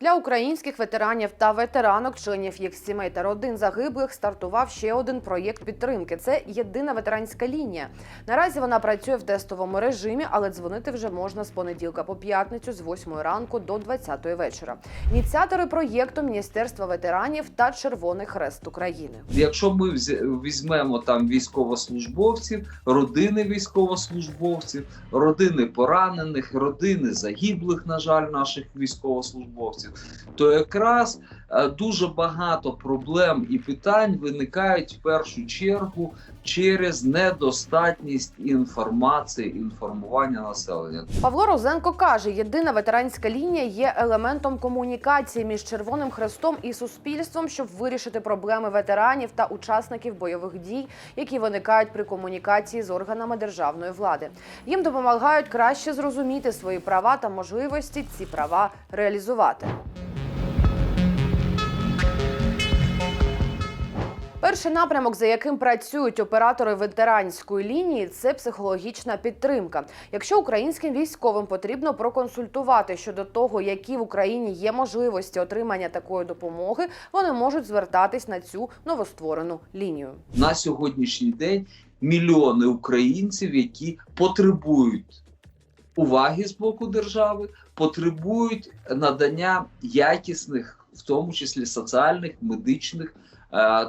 Для українських ветеранів та ветеранок, членів їх сімей та родин загиблих стартував ще один проєкт підтримки. Це єдина ветеранська лінія. Наразі вона працює в тестовому режимі, але дзвонити вже можна з понеділка по п'ятницю з 8 ранку до 20 вечора. Ініціатори проєкту Міністерства ветеранів та Червоний Хрест України. Якщо ми візьмемо там військовослужбовців, родини військовослужбовців, родини поранених, родини загиблих, на жаль, наших військовослужбовців, то якраз дуже багато проблем і питань виникають в першу чергу через недостатність інформації, інформування населення. Павло Розенко каже, єдина ветеранська лінія є елементом комунікації між Червоним Хрестом і суспільством, щоб вирішити проблеми ветеранів та учасників бойових дій, які виникають при комунікації з органами державної влади. Їм допомагають краще зрозуміти свої права та можливості ці права реалізувати. Перший напрямок, за яким працюють оператори ветеранської лінії, це психологічна підтримка. Якщо українським військовим потрібно проконсультувати щодо того, які в Україні є можливості отримання такої допомоги, вони можуть звертатись на цю новостворену лінію. на сьогоднішній день мільйони українців, які потребують уваги з боку держави, потребують надання якісних, в тому числі соціальних, медичних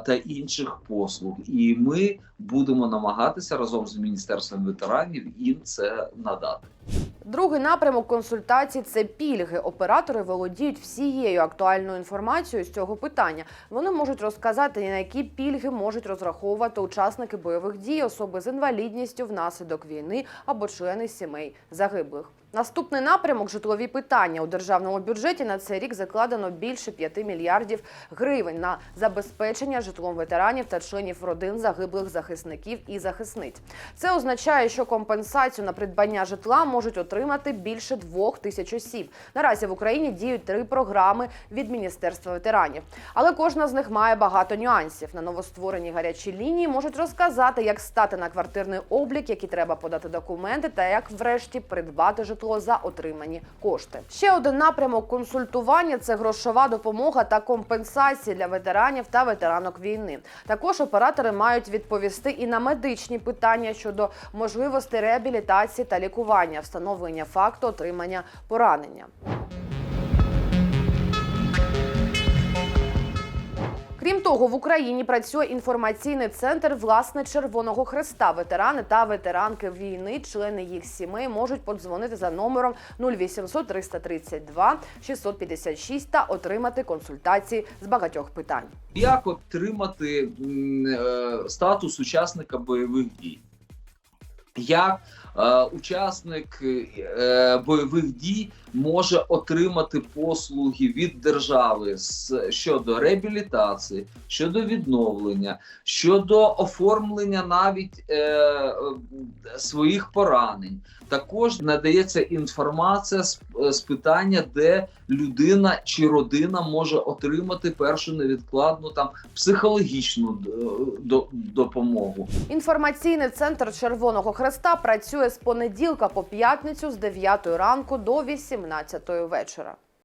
та інших послуг. І ми будемо намагатися разом з міністерством ветеранів їм це надати. Другий напрямок консультацій це пільги. Оператори володіють всією актуальною інформацією з цього питання. Вони можуть розказати, на які пільги можуть розраховувати учасники бойових дій, особи з інвалідністю внаслідок війни або члени сімей загиблих. Наступний напрямок житлові питання у державному бюджеті на цей рік закладено більше 5 мільярдів гривень на забезпечення житлом ветеранів та членів родин загиблих захисників і захисниць. Це означає, що компенсацію на придбання житла можуть отримати більше двох тисяч осіб. Наразі в Україні діють три програми від Міністерства ветеранів, але кожна з них має багато нюансів. На новоствореній гарячій лінії можуть розказати, як стати на квартирний облік, які треба подати документи, та як врешті придбати житло за отримані кошти. Ще один напрямок консультування це грошова допомога та компенсації для ветеранів та ветеранок війни. Також оператори мають відповісти і на медичні питання щодо можливості реабілітації та лікування, встановлення факту отримання поранення. Крім того, в Україні працює інформаційний центр власне Червоного Хреста. Ветерани та ветеранки війни, члени їх сімей можуть подзвонити за номером 0800 332 656 та отримати консультації з багатьох питань. Як отримати е, статус учасника бойових дій? Як е, учасник е, бойових дій може отримати послуги від держави щодо реабілітації, щодо відновлення, щодо оформлення навіть е, е, своїх поранень? Також надається інформація з, з питання, де людина чи родина може отримати першу невідкладну там психологічну д- до- допомогу. Інформаційний центр Червоного Хреста працює з понеділка по п'ятницю з 9 ранку до 18 вечора.